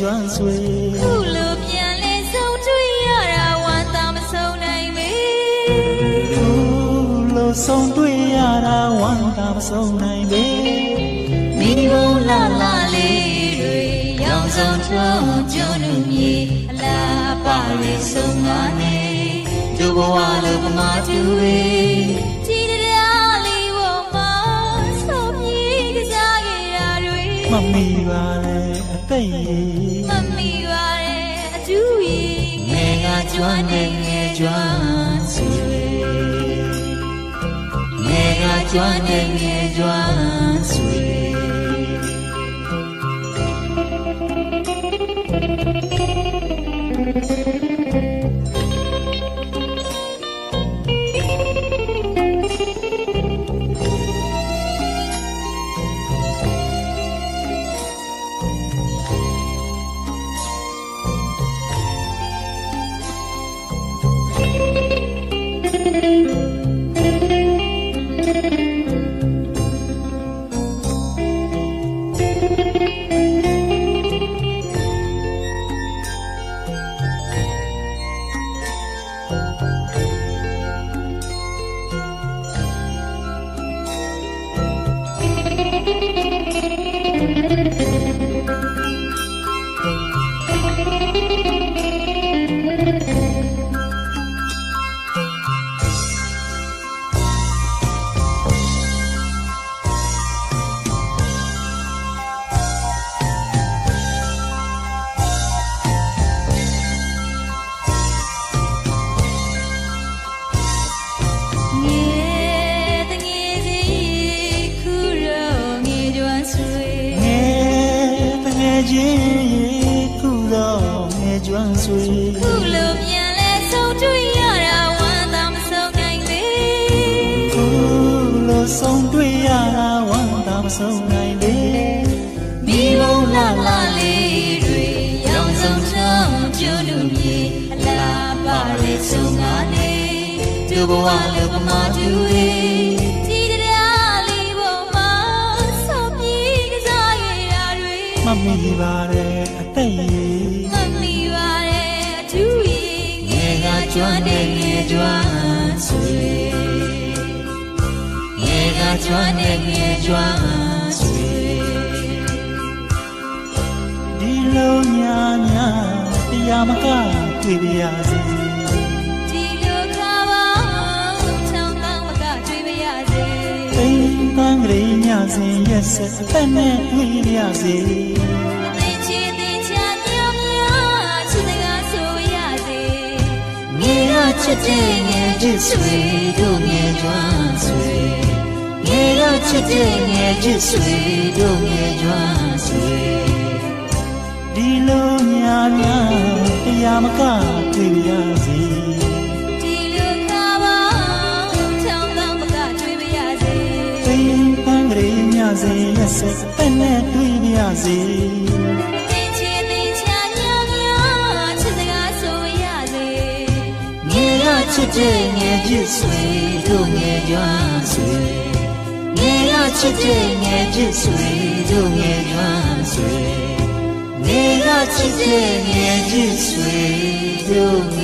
ကျွမ်းဆွေခုလိုပြန်လဲဆုံးတွေ့ရတာဝမ်းသာမဆုံးနိုင်မေခုလိုဆုံးတွေ့ရတာဝမ်းသာမဆုံးနိုင်ပေမိဘလာလာလေးတွေရောင်စုံထုံးကျွန်းလူမြေအလားပါရီဆုံးငါနေဒုဘဝလိုပမာတူတွေကြည်တရားလေးဝမှာဆုံးပြေးကြ ခဲ့တာတွေမမီပါလေအသိရေမမီပါရဲ့အတူကြီးငယ်ကကျွမ်းနေငယ်ကျွမ်းဆွေငယ်ကကျွမ်းနေငယ်ကျွမ်းဆွေ ငယ်ကျွမ်းဆွေခုလိုပြန်လဲဆုံးတွေ့ရတာဝမ်းသာမဆုံးနိုင်လေခုလိုဆုံးတွေ့ရတာဝမ်းသာမဆုံးနိုင်ပေမိဘလာလာလေးတွေရောင်စုံထုံးကျူးလူမြေအလားပါလေဆုံးငါနေဒုဘဝလိုပမာတူတွေကြည်တရားလေးပေါ်မှာဆုံးပြေးကြစားရတာတွေမမီပါလေအသိရေမမီပါ ရဲ့အထူးကြီးငယ်ကကျွမ်းနေငယ်ကျွမ်းဆွေငယ်ကကျွမ်းနေငယ်ကျွမ်းဆွေဒီလိုညာညာတရားမကတွေ့ပါရစေဒီလိုခါပါချောင်းတောင်းမကတွေ့ပါရစေသိမ်းတန်းကလေးညစဉ်ရက်ဆက်အသက်နဲ့တွေ့ပါရစေ ချစ်တဲ့ငယ်ချစ်ဆွေတို့ငယ်ကျွမ်းဆွေငယ်ကချစ်တဲ့ငယ်ချစ်ဆွေတို့ငယ်ကျွမ်းဆွေဒီလိုညာညာတရားမကတွေ့ပါရစေဒီလိုခါပါချောင်းတောင်းမကတွေ့ပါရစေသိမ်းတန်းကလေးညစဉ်ရက်ဆက်အသက်နဲ့တွေ့ပါရစေ ငယ်ကချစ်တဲ့ငယ်ချစ်ဆွေတို့ငယ်ကျွမ်းဆွေငယ်ကချစ်တဲ့ငယ်ချစ်ဆွေတို့င